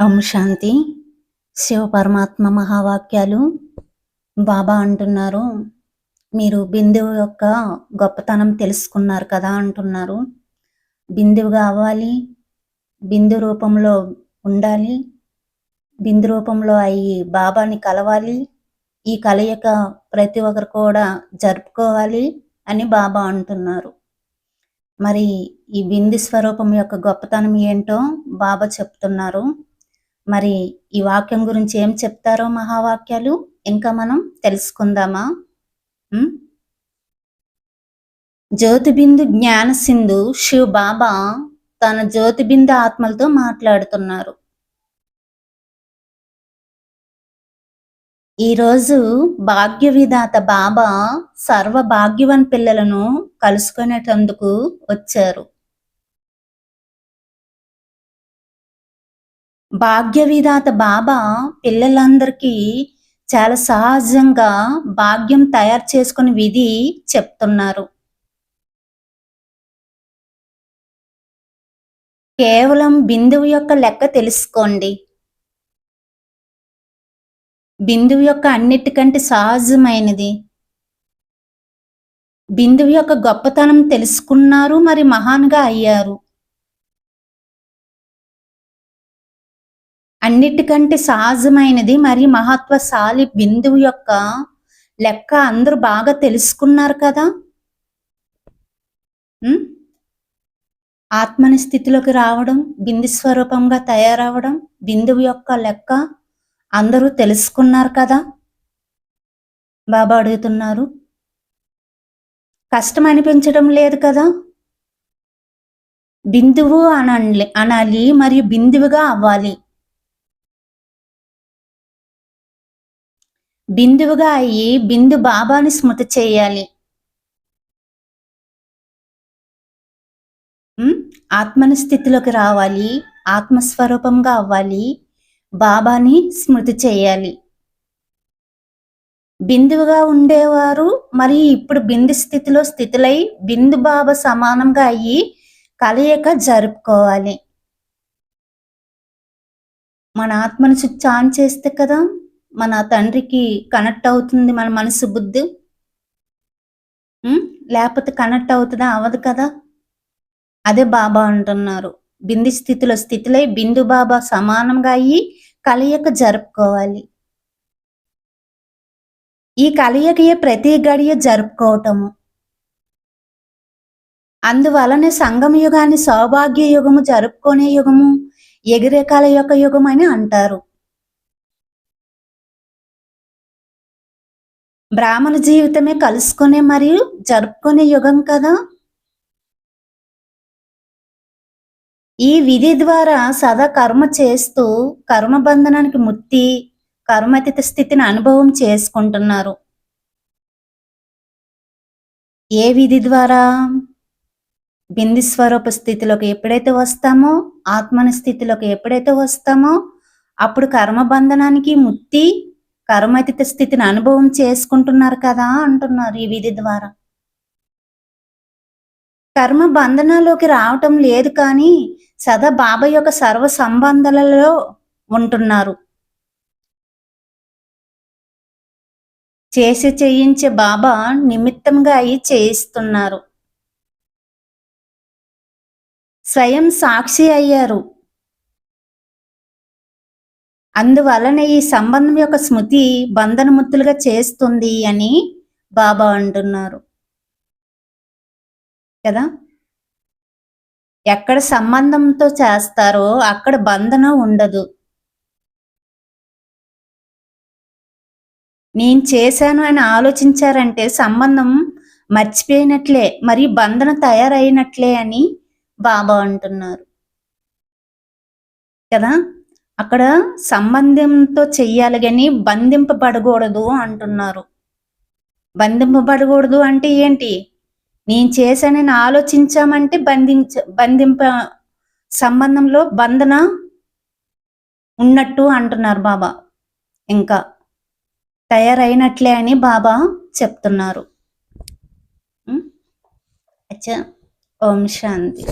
ఓం శాంతి. శివ పరమాత్మ మహావాక్యాలు బాబా అంటున్నారు. మీరు బిందువు యొక్క గొప్పతనం తెలుసుకున్నారు కదా అంటున్నారు. బిందువుగా అవ్వాలి బిందు రూపంలో ఉండాలి బిందు రూపంలో అయ్యి బాబాని కలవాలి ఈ కలయిక ప్రతి ఒక్కరు కూడా జరుపుకోవాలి అని బాబా అంటున్నారు. మరి ఈ బిందు స్వరూపం యొక్క గొప్పతనం ఏంటో బాబా చెప్తున్నారు. మరి ఈ వాక్యం గురించి ఏం చెప్తారో మహావాక్యాలు? ఇంకా మనం తెలుసుకుందామా? జ్యోతిబిందు జ్ఞాన సింధు శివ బాబా తన జ్యోతిబిందు ఆత్మలతో మాట్లాడుతున్నారు. ఈరోజు భాగ్య విధాత బాబా సర్వ భాగ్యవన్ పిల్లలను కలుసుకునేటందుకు వచ్చారు. భాగ్య విధాత బాబా పిల్లలందరికీ చాలా సహజంగా భాగ్యం తయారు చేసుకుని విధి చెప్తున్నారు. కేవలం బిందువు యొక్క లెక్క తెలుసుకోండి. బిందువు యొక్క అన్నిటికంటే సహజమైనది. బిందువు యొక్క గొప్పతనం తెలుసుకున్నారు మరి మహాన్గా అయ్యారు. అన్నిటికంటే సహజమైనది మరియు మహత్వశాలి బిందువు యొక్క లెక్క అందరూ బాగా తెలుసుకున్నారు కదా? ఆత్మని స్థితిలోకి రావడం బిందు స్వరూపంగా తయారవడం బిందువు యొక్క లెక్క అందరూ తెలుసుకున్నారు కదా? బాబా అడుగుతున్నారు. కష్టం అనిపించడం లేదు కదా? బిందువు అనాలి అనాలి మరియు బిందువుగా అవ్వాలి. బిందువుగా అయ్యి బిందు బాబాని స్మృతి చేయాలి. ఆత్మని స్థితిలోకి రావాలి. ఆత్మస్వరూపంగా అవ్వాలి. బాబాని స్మృతి చేయాలి. బిందువుగా ఉండేవారు మరి ఇప్పుడు బిందు స్థితిలో స్థితులై బిందు బాబా సమానంగా అయ్యి కలయిక జరుపుకోవాలి. మన ఆత్మని స్విచ్ ఆన్ చేస్తే కదా మన తండ్రికి కనెక్ట్ అవుతుంది మన మనసు బుద్ధి? లేకపోతే కనెక్ట్ అవుతుందా? అవదు కదా. అదే బాబా అంటున్నారు. బిందు స్థితిలో స్థితిలో బిందు బాబా సమానంగా అయ్యి కలయిక జరుపుకోవాలి. ఈ కలయికయే ప్రతి గడియ జరుపుకోవటము. అందువలనే సంగమ యుగాన్ని సౌభాగ్య యుగము జరుపుకునే యుగము ఎగిరేకాల యొక్క యుగం అని అంటారు. బ్రాహ్మణ జీవితమే కలుసుకునే మరియు జరుపుకునే యుగం కదా. ఈ విధి ద్వారా సదా కర్మ చేస్తూ కర్మ బంధనానికి ముత్తి కర్మతీత స్థితిని అనుభవం చేసుకుంటున్నారు. ఏ విధి ద్వారా? బింది స్వరూప స్థితిలోకి ఎప్పుడైతే వస్తామో ఆత్మన స్థితిలోకి ఎప్పుడైతే వస్తామో అప్పుడు కర్మ బంధనానికి ముత్తి కర్మతీత స్థితిని అనుభవం చేసుకుంటున్నారు కదా అంటున్నారు ఈ విధి ద్వారా. కర్మ బంధనాల్లోకి రావటం లేదు కానీ సదా బాబా యొక్క సర్వ సంబంధాలలో ఉంటున్నారు. చేసి చేయించే బాబా నిమిత్తంగా అయి చేయిస్తున్నారు. స్వయం సాక్షి అయ్యారు. అందువలన ఈ సంబంధం యొక్క స్మృతి బంధనముత్తులుగా చేస్తుంది అని బాబా అంటున్నారు. కదా? ఎక్కడ సంబంధంతో చేస్తారో అక్కడ బంధన ఉండదు. నేను చేశాను అని ఆలోచించారంటే సంబంధం మర్చిపోయినట్లే మరి బంధన తయారైనట్లే అని బాబా అంటున్నారు. కదా? అక్కడ సంబంధంతో చెయ్యాలి కానీ బంధింపబడకూడదు అంటున్నారు. బంధింపబడకూడదు అంటే ఏంటి? నేను చేశానని ఆలోచించామంటే బంధించ బంధింప సంబంధంలో బంధన ఉన్నట్టు అంటున్నారు బాబా. ఇంకా తయారైనట్లే అని బాబా చెప్తున్నారు. అచ్చా ఓం శాంతి.